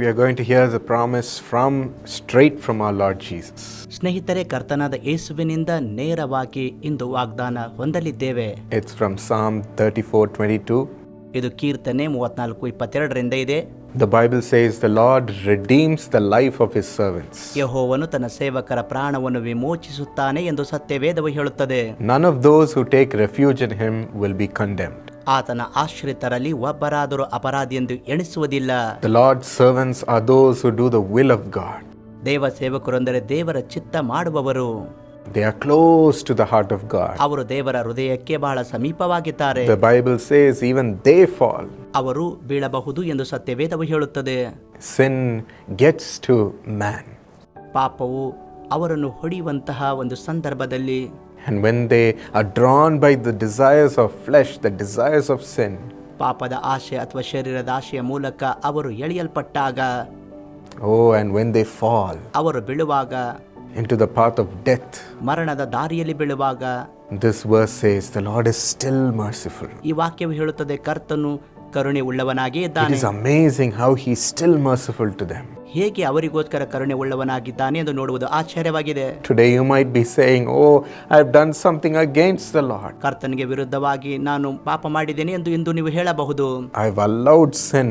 We are going to hear the promise from straight from our Lord Jesus. ಸ್ನೇಹಿತರೆ ಕರ್ತನಾದ ಯೇಸುವಿನಿಂದ ನೇರವಾಗಿ ಇಂದು ವಾಗ್ದಾನ ಹೊಂದಲಿದ್ದೇವೆ It's from Psalm 34 22. ಇದು ಕೀರ್ತನೆ ಮೂವತ್ನಾಲ್ಕು ಇಪ್ಪತ್ತೆರಡರಿಂದ ಇದೆ The Bible says, The Lord redeems the life of his servants. ಯಹೋವನು ತನ್ನ ಸೇವಕರ ಪ್ರಾಣವನ್ನು ವಿಮೋಚಿಸುತ್ತಾನೆ ಎಂದು ಸತ್ಯವೇದವು ಹೇಳುತ್ತದೆ None of those who take refuge in him will be condemned. ಆತನ ಆಶ್ರಿತರಲ್ಲಿ ಒಬ್ಬರಾದರೂ ಅಪರಾಧಿ ಎಂದು ಎಣಿಸುವುದಿಲ್ಲ The Lord's servants are those who do the will of God. ದೇವ ಸೇವಕರೆಂದರೆ ದೇವರ ಚಿತ್ತ ಮಾಡುವವರು They are close to the heart of God. ಅವರು ದೇವರ ಹೃದಯಕ್ಕೆ ಬಹಳ ಸಮೀಪವಾಗಿದ್ದಾರೆ The Bible says, even they fall. ಅವರು ಬೀಳಬಹುದು ಎಂದು ಸತ್ಯವೇದವು ಹೇಳುತ್ತದೆ Sin gets to man. ಪಾಪವು ಅವರನ್ನು ಹೊಡೆಯುವಂತಹ ಒಂದು ಸಂದರ್ಭದಲ್ಲಿ And when they are drawn by the desires of flesh, the desires of sin, ಪಾಪದ ಆಶೆ ಅಥವಾ ಶರೀರದ ಆಶೆಯ ಮೂಲಕ ಅವರು ಎಳೆಯಲ್ಪಟ್ಟಾಗ oh, and when they fall ಅವರು ಬೀಳುವಾಗ into the path of death, ಮರಣದ ದಾರಿಯಲ್ಲಿ ಬೀಳುವಾಗ this verse says, the Lord is still merciful. ಈ ವಾಕ್ಯವು ಹೇಳುತ್ತದೆ ಕರ್ತನು ಕರುಣೆ ಉಳ್ಳವನಾಗೇ It ಇದ್ದಾನೆ is amazing how He's still merciful to them. ಹೇಗೆ ಅವರಿಗೋಸ್ಕರ ಕರುಣೆ ಉಳ್ಳವನಾಗಿದ್ದಾನೆ ಎಂದು ನೋಡುವುದು ಆಶ್ಚರ್ಯವಾಗಿದೆ Today you might be saying, Oh, I've done something against the Lord. ಕರ್ತನಿಗೆ ವಿರುದ್ಧವಾಗಿ ನಾನು ಪಾಪ ಮಾಡಿದ್ದೇನೆ ಎಂದು ಇಂದು ನೀವು ಹೇಳಬಹುದು I've allowed sin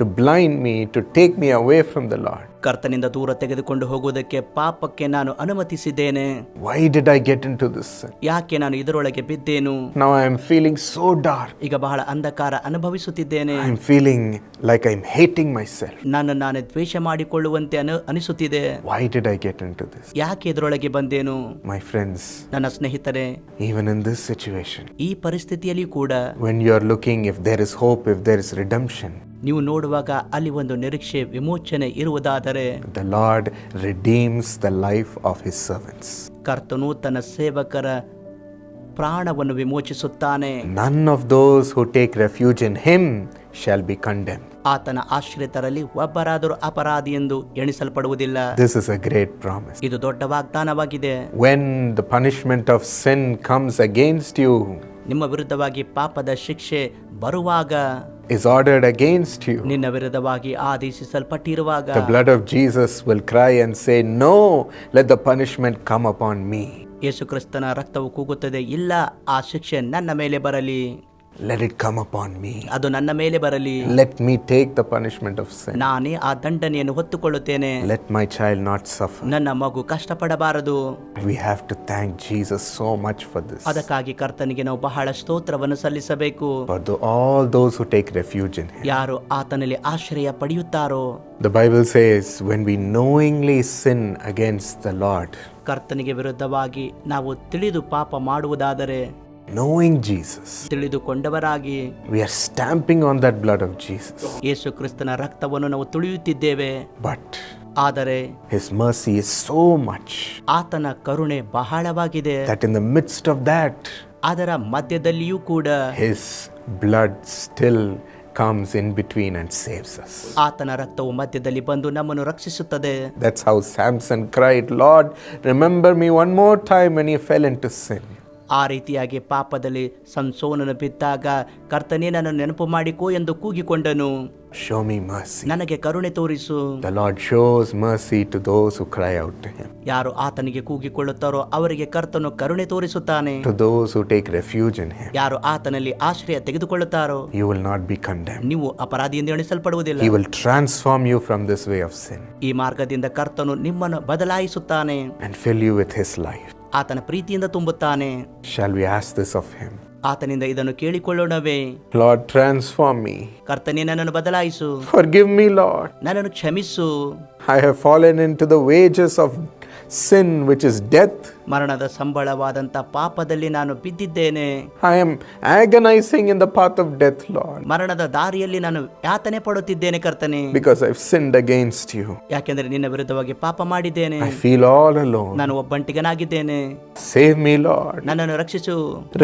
to blind me, to take me away from the Lord. ಕರ್ತನಿಂದ ದೂರ ತೆಗೆದುಕೊಂಡು ಹೋಗುವುದಕ್ಕೆ ಪಾಪಕ್ಕೆ ನಾನು ಅನುಮತಿಸಿದ್ದೇನೆ Why did I get into this sin? ಯಾಕೆ ನಾನು ಇದರೊಳಗೆ ಬಿದ್ದೇನು Now I am feeling so dark. ಈಗ ಬಹಳ ಅಂಧಕಾರ ಅನುಭವಿಸುತ್ತಿದ್ದೇನೆ I'm feeling like I'm hating myself. ನಾನು ನಾನು ದ್ವೇಷ ಮಾಡಿಕೊಳ್ಳುವಂತೆ ಅನು ಅನಿಸುತ್ತಿದೆ Why did I get into this? ಯಾಕೆ ಇದರೊಳಗೆ ಬಂದೇನು My friends, ನನ್ನ ಸ್ನೇಹಿತರೆ even in this situation, ಈ ಪರಿಸ್ಥಿತಿಯಲ್ಲಿ ಕೂಡ when you are looking if there is hope, if there is redemption, ನೀವು ನೋಡುವಾಗ ಅಲ್ಲಿ ಒಂದು ನಿರೀಕ್ಷೆ ವಿಮೋಚನೆ ಇರುವುದಾದರೆ the Lord redeems the life of his servants. ಕರ್ತನು ತನ್ನ ಸೇವಕರ ಪ್ರಾಣವನ್ನು ವಿಮೋಚಿಸುತ್ತಾನೆ None of those who take refuge in him shall be condemned. ಆತನ ಆಶ್ರಿತರಲ್ಲಿ ಒಬ್ಬರಾದರೂ ಅಪರಾಧಿ ಎಂದು ಎಣಿಸಲ್ಪಡುವುದಿಲ್ಲ This is a great promise. ಇದು ದೊಡ್ಡ ವಾಗ್ದಾನವಾಗಿದೆ When the punishment of sin comes against you, ನಿಮ್ಮ ವಿರುದ್ಧವಾಗಿ ಪಾಪದ ಶಿಕ್ಷೆ ಬರುವಾಗ is ordered against you, ನಿನ್ನ ವಿರುದ್ಧವಾಗಿ ಆದೇಶಿಸಲ್ಪಟ್ಟಿರುವಾಗ the blood of Jesus will cry and say, No, let the punishment come upon me. ಯೇಸು ಕ್ರಿಸ್ತನ ರಕ್ತವು ಕೂಗುತ್ತದೆ ಇಲ್ಲ ಆ ಶಿಕ್ಷೆ ನನ್ನ ಮೇಲೆ ಬರಲಿ Let it come upon me. ಅದು ನನ್ನ ಮೇಲೆ ಬರಲಿ Let me take the punishment of sin. ನಾನೇ ಆ ದಂಡನೆಯನ್ನು ಹೊತ್ತುಕೊಳ್ಳುತ್ತೇನೆ Let my child not suffer. ನನ್ನ ಮಗು ಕಷ್ಟಪಡಬಾರದು We have to thank Jesus so much for this. ಅದಕ್ಕಾಗಿ ಕರ್ತನಿಗೆ ನಾವು ಬಹಳ ಸ್ತೋತ್ರವನ್ನು ಸಲ್ಲಿಸಬೇಕು For the, all those who take refuge in Him. ಯಾರು ಆತನಲ್ಲಿ ಆಶ್ರಯ ಪಡೆಯುತ್ತಾರೋ The Bible says, when we knowingly sin against the Lord, ಕರ್ತನಿಗೆ ವಿರುದ್ಧವಾಗಿ ನಾವು ತಿಳಿದು ಪಾಪ ಮಾಡುವುದಾದರೆ knowing Jesus, ತಿಳಿದುಕೊಂಡವರಾಗಿ we are stamping on that blood of Jesus. ಯೇಸು ಕ್ರಿಸ್ತನ ರಕ್ತವನ್ನು ನಾವು ತುಳಿಯುತ್ತಿದ್ದೇವೆ But ಆದರೆ His mercy is so much ಆತನ ಕರುಣೆ ಬಹಳವಾಗಿದೆ that in the midst of that, ಅದರ ಮಧ್ಯದಲ್ಲಿಯೂ ಕೂಡ His blood still comes in between and saves us. ಆತನ ರಕ್ತವು ಮಧ್ಯದಲ್ಲಿ ಬಂದು ನಮ್ಮನ್ನು ರಕ್ಷಿಸುತ್ತದೆ That's how Samson cried, Lord, remember me one more time when he fell into sin. ಆ ರೀತಿಯಾಗಿ ಪಾಪದಲ್ಲಿ ಸಂಸೋನನ್ನು ಬಿದ್ದಾಗ ಕರ್ತನೇ ನನ್ನ ನೆನಪು ಮಾಡಿಕೋ ಎಂದು ಕೂಗಿಕೊಂಡನು. ನನಗೆ ಕರುಣೆ ತೋರಿಸು. ಯಾರು ಆತನಿಗೆ ಕೂಗಿಕೊಳ್ಳುತ್ತಾರೋ ಅವರಿಗೆ ಕರ್ತನು ಕರುಣೆ ತೋರಿಸುತ್ತಾನೆ. ಯಾರು ಆತನಲ್ಲಿ ಆಶ್ರಯ ತೆಗೆದುಕೊಳ್ಳುತ್ತಾರೋ you will not be condemn ನೀವು ಅಪರಾಧಿ ಎಂದು ಎಣಿಸಲ್ಪಡುವುದಿಲ್ಲ. You will transform you from this way of sin ಈ ಮಾರ್ಗದಿಂದ ಕರ್ತನು ನಿಮ್ಮನ್ನು ಬದಲಾಯಿಸುತ್ತಾನೆ. And fill you with his life ಆತನ ಪ್ರೀತಿಯಿಂದ ತುಂಬುತ್ತಾನೆ Shall we ask this of Him? ಆತನಿಂದ ಇದನ್ನು ಕೇಳಿಕೊಳ್ಳೋಣವೇ Lord, transform me. ಕರ್ತನೇ ನನ್ನನ್ನು ಬದಲಾಯಿಸು Forgive me, Lord. ನನ್ನನ್ನು ಕ್ಷಮಿಸು I have fallen into the wages of sin, which is death. ಮರಣದ ಸಂಬಳವಾದಂತ ಪಾಪದಲ್ಲಿ ನಾನು ಬಿದ್ದಿದ್ದೇನೆ I am agonizing in the path of death, Lord, ಮರಣದ ದಾರಿಯಲ್ಲಿ ನಾನು ಯಾತನೆ ಪಡುತ್ತಿದ್ದೇನೆ ಕರ್ತನೆ because I've sinned against you. ಯಾಕೆಂದರೆ ನಿನ್ನ ವಿರುದ್ಧವಾಗಿ ಪಾಪ ಮಾಡಿದ್ದೇನೆ I feel all alone. ನಾನು ಒಬ್ಬಂಟಿಗನಾಗಿದ್ದೇನೆ Save me, Lord. ನನ್ನನ್ನು ರಕ್ಷಿಸು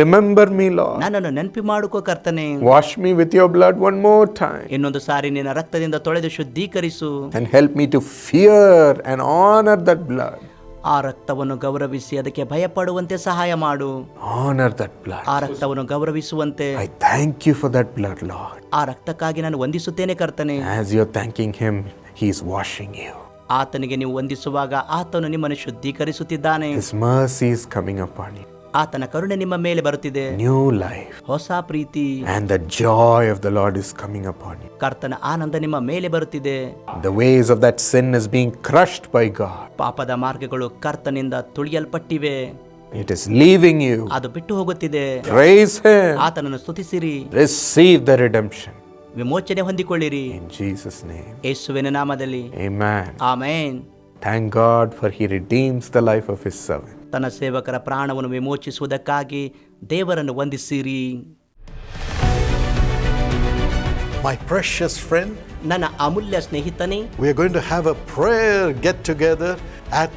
Remember me, Lord. ನನ್ನನ್ನು ನೆನಪಿ ಮಾಡುಕೋ ಕರ್ತನೆ Wash me with your blood one more time ಇನ್ನೊಂದು ಸಾರಿ ನಿನ್ನ ರಕ್ತದಿಂದ ತೊಳೆದು ಶುದ್ಧೀಕರಿಸು and help me to fear and honor that blood. ಆ ರಕ್ತವನ್ನು ಗೌರವಿಸಿ ಅದಕ್ಕೆ ಭಯಪಡುವಂತೆ ಸಹಾಯ ಮಾಡು. ಆನರ್ ದಟ್ ಬ್ಲಡ್ ಆ ರಕ್ತವನ್ನು ಗೌರವಿಸುವಂತೆ. I thank you for that blood Lord ಆ ರಕ್ತಕ್ಕಾಗಿ ನಾನು ವಂದಿಸುತ್ತೇನೆ ಕರ್ತನೆ. As you are thanking him he is washing you ಆತನಿಗೆ ನೀವು ವಂದಿಸುವಾಗ ಆತನು ನಿಮ್ಮನ್ನು ಶುದ್ಧೀಕರಿಸುತ್ತಿದ್ದಾನೆ. His mercy is coming upon you ಆತನ ಕರುಣೆ ನಿಮ್ಮ ಮೇಲೆ ಬರುತ್ತಿದೆ ನ್ಯೂ ಲೈಫ್ ಹೊಸ ಪ್ರೀತಿ And the joy of the Lord is coming upon you. ಕರ್ತನ ಆನಂದ ನಿಮ್ಮ ಮೇಲೆ ಬರುತ್ತಿದೆ the ways of that sin is being crushed by God ಪಾಪದ ಮಾರ್ಗಗಳು ಕರ್ತನಿಂದ ತುಳಿಯಲ್ಪಟ್ಟಿವೆ It is leaving you. ಅದು ಬಿಟ್ಟು ಹೋಗುತ್ತಿದೆ Praise Him. ಆತನನ್ನು ಸ್ತುತಿಸಿರಿ Receive the redemption. ವಿಮೋಚನೆ ಹೊಂದಿಕೊಳ್ಳಿರಿ In Jesus' name. ಯೇಸುವಿನ ನಾಮದಲ್ಲಿ Amen. Amen Thank God for He redeems the life of His servant. ತನ್ನ ಸೇವಕರ ಪ್ರಾಣವನ್ನು ವಿಮೋಚಿಸುವುದಕ್ಕಾಗಿ ದೇವರನ್ನು ವಂದಿಸಿರಿ My precious friend, ನನ್ನ ಅಮೂಲ್ಯ ಸ್ನೇಹಿತನೇ we are going to have a prayer get together at